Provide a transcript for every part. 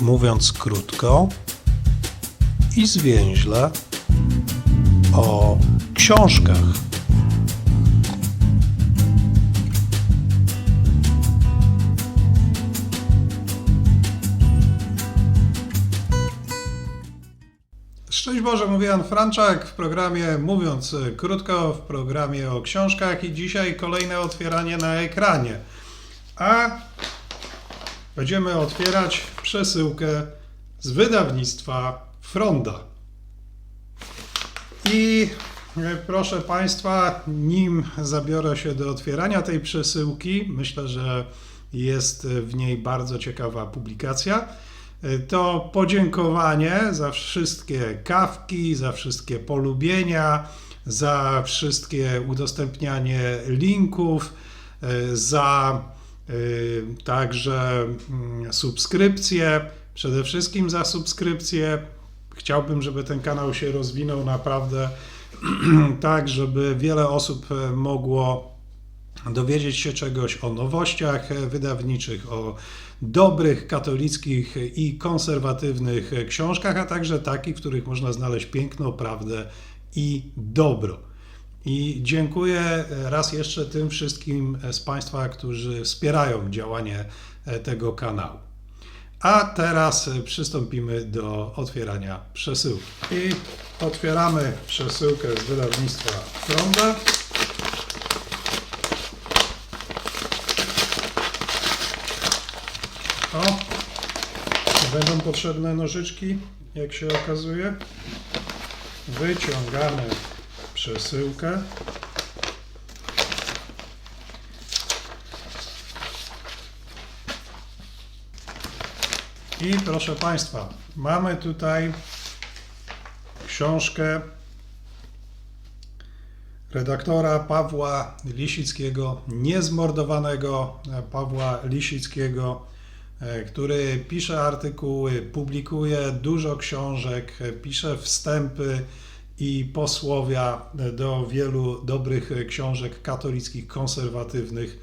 mówiąc krótko i zwięźle, o książkach. Szczęść Boże, mówi Jan Franczak w programie Mówiąc Krótko, w programie o książkach i dzisiaj kolejne otwieranie na ekranie. A będziemy otwierać przesyłkę z wydawnictwa Fronda. I e, proszę Państwa, nim zabiorę się do otwierania tej przesyłki, myślę, że jest w niej bardzo ciekawa publikacja. e, To podziękowanie za wszystkie kawki, za wszystkie polubienia, za wszystkie udostępnianie linków, e, za także mm, subskrypcje, przede wszystkim za subskrypcje. Chciałbym, żeby ten kanał się rozwinął naprawdę tak, żeby wiele osób e, mogło dowiedzieć się czegoś o nowościach wydawniczych, o dobrych katolickich i konserwatywnych książkach, a także takich, w których można znaleźć piękno, prawdę i dobro. I dziękuję raz jeszcze tym wszystkim z Państwa, którzy wspierają działanie e, tego kanału. A teraz e, przystąpimy do otwierania przesyłki. I otwieramy przesyłkę z wydawnictwa Fronda. O, będą potrzebne nożyczki, jak się okazuje. Wyciągamy przesyłkę. I proszę Państwa, mamy tutaj książkę redaktora Pawła Lisickiego, niezmordowanego Pawła Lisickiego, e, który pisze artykuły, publikuje dużo książek, pisze wstępy i posłowia do wielu dobrych książek katolickich, konserwatywnych.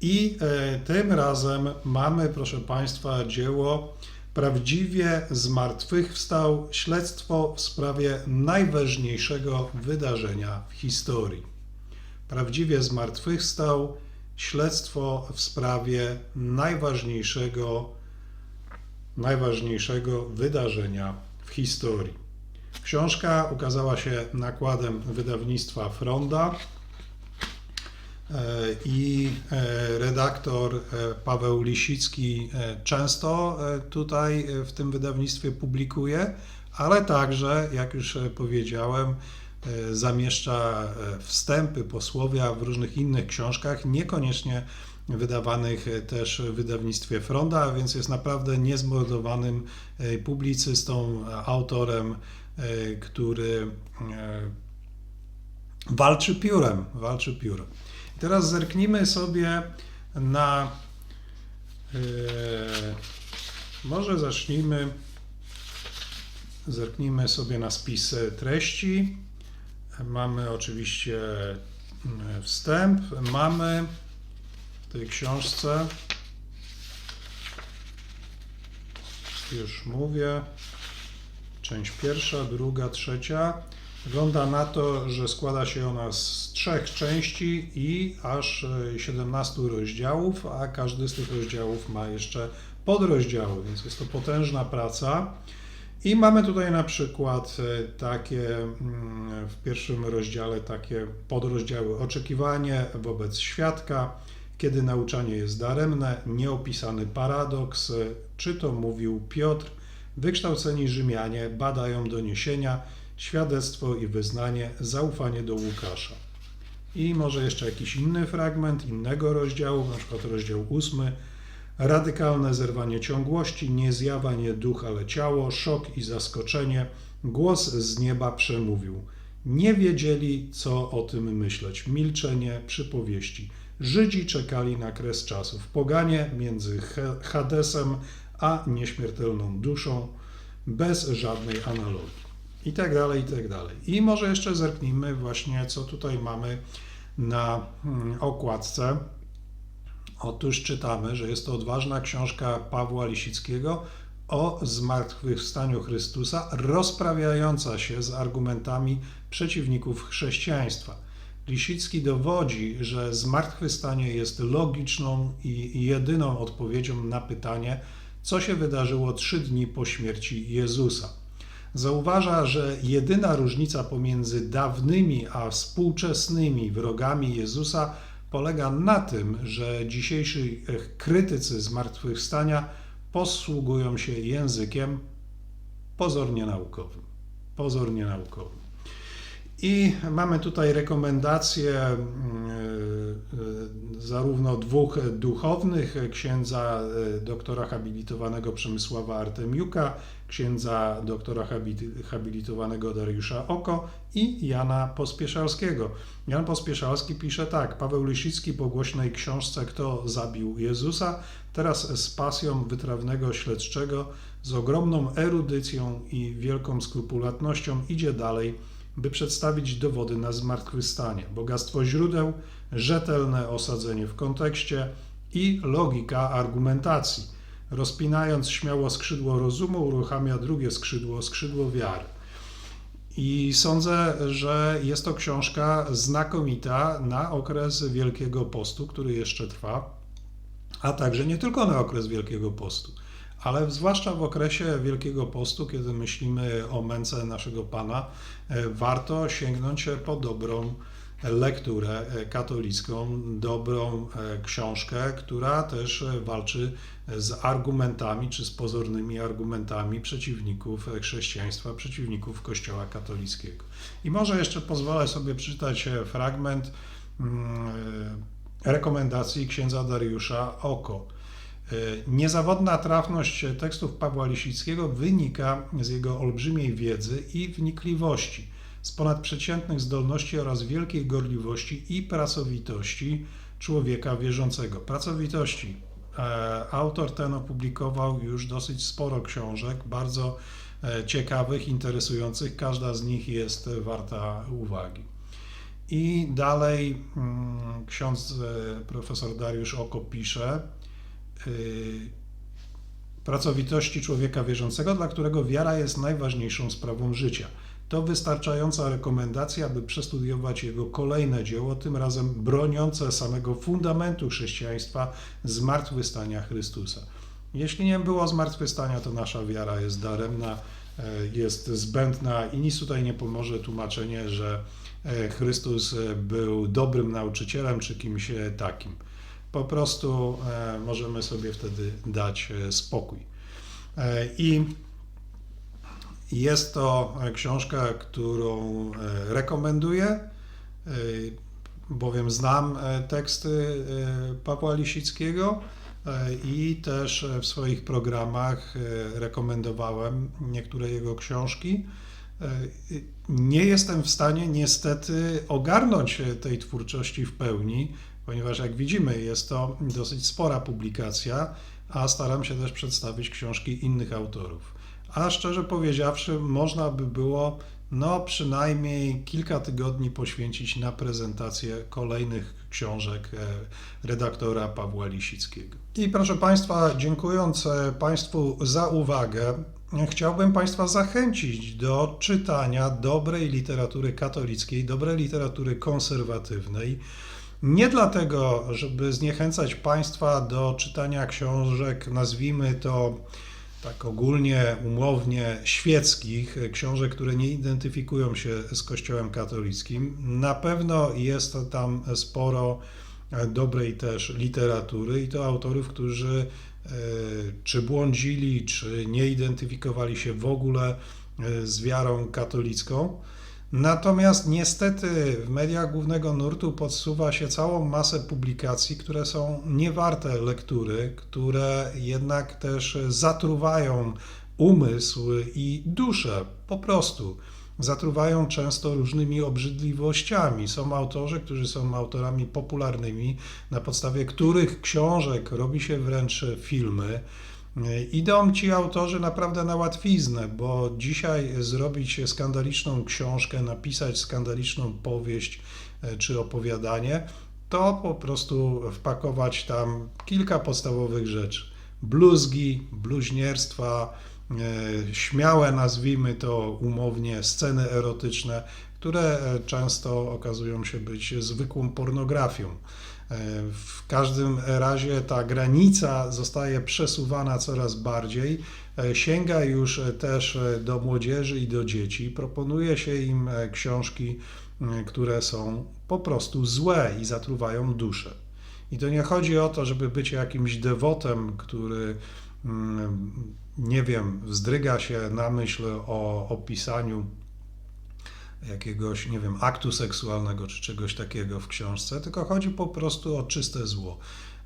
I e, tym razem mamy, proszę Państwa, dzieło Prawdziwie zmartwychwstał śledztwo w sprawie najważniejszego wydarzenia w historii. Prawdziwie zmartwychwstał śledztwo w sprawie najważniejszego, najważniejszego wydarzenia w historii. Książka ukazała się nakładem wydawnictwa Fronda e, i e, redaktor e, Paweł Lisicki często tutaj w tym wydawnictwie publikuje, ale także, jak już powiedziałem, zamieszcza wstępy, posłowia w różnych innych książkach, niekoniecznie wydawanych też w wydawnictwie Fronda, więc jest naprawdę niezmordowanym publicystą, autorem, który e, walczy piórem, walczy piórem. Teraz zerknijmy sobie na. e, może zacznijmy. Zerknijmy sobie na spis treści. Mamy oczywiście wstęp. Mamy w tej książce. Już mówię. Część pierwsza, druga, trzecia. Wygląda na to, że składa się ona z trzech części i aż e, 17 rozdziałów, a każdy z tych rozdziałów ma jeszcze podrozdziały, więc jest to potężna praca. I mamy tutaj na przykład e, takie mm, w pierwszym rozdziale takie podrozdziały oczekiwanie wobec świadka, kiedy nauczanie jest daremne, nieopisany paradoks, e, czy to mówił Piotr, wykształceni Rzymianie badają doniesienia, świadectwo i wyznanie, zaufanie do Łukasza. I może jeszcze jakiś inny fragment innego rozdziału, na przykład rozdział ósmy. Radykalne zerwanie ciągłości, nie zjawa, nie duch, ale ciało, szok i zaskoczenie. Głos z nieba przemówił. Nie wiedzieli, co o tym myśleć. Milczenie, przypowieści. Żydzi czekali na kres czasów. Poganie między Hadesem a nieśmiertelną duszą, bez żadnej analogii. I tak dalej, i tak dalej. I może jeszcze zerknijmy właśnie, co tutaj mamy na mm, okładce. Otóż czytamy, że jest to odważna książka Pawła Lisickiego o zmartwychwstaniu Chrystusa, rozprawiająca się z argumentami przeciwników chrześcijaństwa. Lisicki dowodzi, że zmartwychwstanie jest logiczną i jedyną odpowiedzią na pytanie, co się wydarzyło trzy dni po śmierci Jezusa. Zauważa, że jedyna różnica pomiędzy dawnymi a współczesnymi wrogami Jezusa polega na tym, że dzisiejsi krytycy zmartwychwstania posługują się językiem pozornie naukowym. Pozornie naukowym. I mamy tutaj rekomendacje mm, y, zarówno dwóch duchownych, księdza y, doktora habilitowanego Przemysława Artemiuka, księdza doktora habi- habilitowanego Dariusza Oko i Jana Pospieszalskiego. Jan Pospieszalski pisze tak, Paweł Lisicki po głośnej książce Kto zabił Jezusa, teraz z pasją wytrawnego śledczego, z ogromną erudycją i wielką skrupulatnością idzie dalej, by przedstawić dowody na zmartwychwstanie, bogactwo źródeł, rzetelne osadzenie w kontekście i logika argumentacji. Rozpinając śmiało skrzydło rozumu, uruchamia drugie skrzydło, skrzydło wiary. I sądzę, że jest to książka znakomita na okres Wielkiego Postu, który jeszcze trwa, a także nie tylko na okres Wielkiego Postu ale zwłaszcza w okresie Wielkiego Postu, kiedy myślimy o męce naszego Pana, e, warto sięgnąć po dobrą lekturę katolicką, dobrą e, książkę, która też walczy z argumentami czy z pozornymi argumentami przeciwników chrześcijaństwa, przeciwników Kościoła katolickiego. I może jeszcze pozwolę sobie przeczytać fragment mm, rekomendacji księdza Dariusza Oko. E, niezawodna trafność tekstów Pawła Lisickiego wynika z jego olbrzymiej wiedzy i wnikliwości, z ponadprzeciętnych zdolności oraz wielkiej gorliwości i pracowitości człowieka wierzącego. Pracowitości. E, autor ten opublikował już dosyć sporo książek, bardzo e, ciekawych, interesujących. Każda z nich jest warta uwagi. I dalej mm, ksiądz profesor Dariusz Oko pisze, pracowitości człowieka wierzącego, dla którego wiara jest najważniejszą sprawą życia. To wystarczająca rekomendacja, by przestudiować jego kolejne dzieło, tym razem broniące samego fundamentu chrześcijaństwa zmartwychwstania Chrystusa. Jeśli nie było zmartwychwstania, to nasza wiara jest daremna, e, jest zbędna i nic tutaj nie pomoże tłumaczenie, że e, Chrystus był dobrym nauczycielem czy kimś takim po prostu e, możemy sobie wtedy dać e, spokój. E, I jest to książka, którą rekomenduję, bowiem znam teksty Pawła Lisickiego i też w swoich programach rekomendowałem niektóre jego książki. Nie jestem w stanie niestety ogarnąć tej twórczości w pełni, ponieważ jak widzimy jest to dosyć spora publikacja, a staram się też przedstawić książki innych autorów. A szczerze powiedziawszy, można by było no przynajmniej kilka tygodni poświęcić na prezentację kolejnych książek e, redaktora Pawła Lisickiego. I proszę Państwa, dziękując Państwu za uwagę, chciałbym Państwa zachęcić do czytania dobrej literatury katolickiej, dobrej literatury konserwatywnej. Nie dlatego, żeby zniechęcać Państwa do czytania książek, nazwijmy to tak ogólnie, umownie świeckich, książek, które nie identyfikują się z Kościołem katolickim. Na pewno jest tam sporo dobrej też literatury i to autorów, którzy e, czy błądzili, czy nie identyfikowali się w ogóle e, z wiarą katolicką. Natomiast niestety w mediach głównego nurtu podsuwa się całą masę publikacji, które są niewarte lektury, które jednak też zatruwają umysł i duszę po prostu. Zatruwają często różnymi obrzydliwościami. Są autorzy, którzy są autorami popularnymi, na podstawie których książek robi się wręcz filmy. Idą ci autorzy naprawdę na łatwiznę, bo dzisiaj zrobić skandaliczną książkę, napisać skandaliczną powieść e, czy opowiadanie, to po prostu wpakować tam kilka podstawowych rzeczy. bluzgi, bluźnierstwa, e, śmiałe, nazwijmy to umownie, sceny erotyczne, które e, często okazują się być zwykłą pornografią. W każdym razie ta granica zostaje przesuwana coraz bardziej. E, Sięga już e, też e, do młodzieży i do dzieci. Proponuje się im książki, które są po prostu złe i zatruwają duszę. I to nie chodzi o to, żeby być jakimś dewotem, który, nie wiem, wzdryga się na myśl o opisaniu jakiegoś, nie wiem, aktu seksualnego czy czegoś takiego w książce, tylko chodzi po prostu o czyste zło.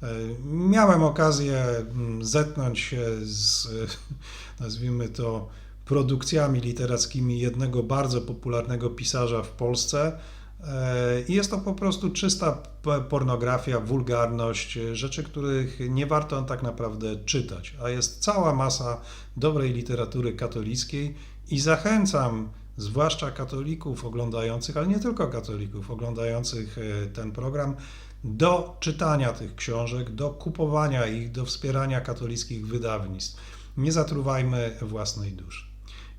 E, Miałem okazję mm, zetknąć się z, nazwijmy to, produkcjami literackimi jednego bardzo popularnego pisarza w Polsce. E, I jest to po prostu czysta pornografia, wulgarność, e, rzeczy, których nie warto tak naprawdę czytać. A jest cała masa dobrej literatury katolickiej i zachęcam zwłaszcza katolików oglądających, ale nie tylko katolików oglądających e, ten program, do czytania tych książek, do kupowania ich, do wspierania katolickich wydawnictw. Nie zatruwajmy własnej duszy.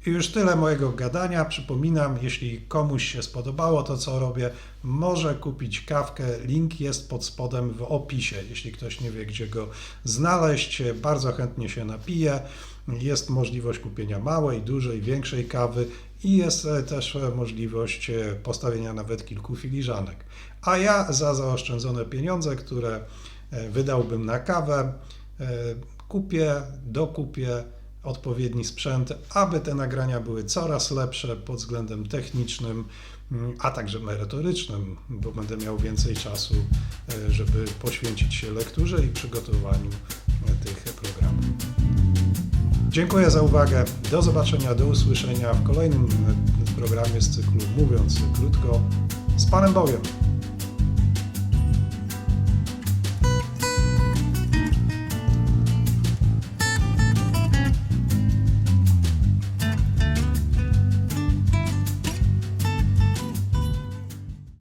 I już tyle mojego gadania. Przypominam, jeśli komuś się spodobało to, co robię, może kupić kawkę. Link jest pod spodem w opisie. Jeśli ktoś nie wie, gdzie go znaleźć, bardzo chętnie się napije. Jest możliwość kupienia małej, dużej, większej kawy i jest też możliwość postawienia nawet kilku filiżanek. A ja za zaoszczędzone pieniądze, które wydałbym na kawę, e, kupię, dokupię odpowiedni sprzęt, aby te nagrania były coraz lepsze pod względem technicznym, mm, a także merytorycznym, bo będę miał więcej czasu, e, żeby poświęcić się lekturze i przygotowaniu e, tych programów. Dziękuję za uwagę. Do zobaczenia, do usłyszenia w kolejnym e, programie z cyklu Mówiąc Krótko. Z Panem Bogiem.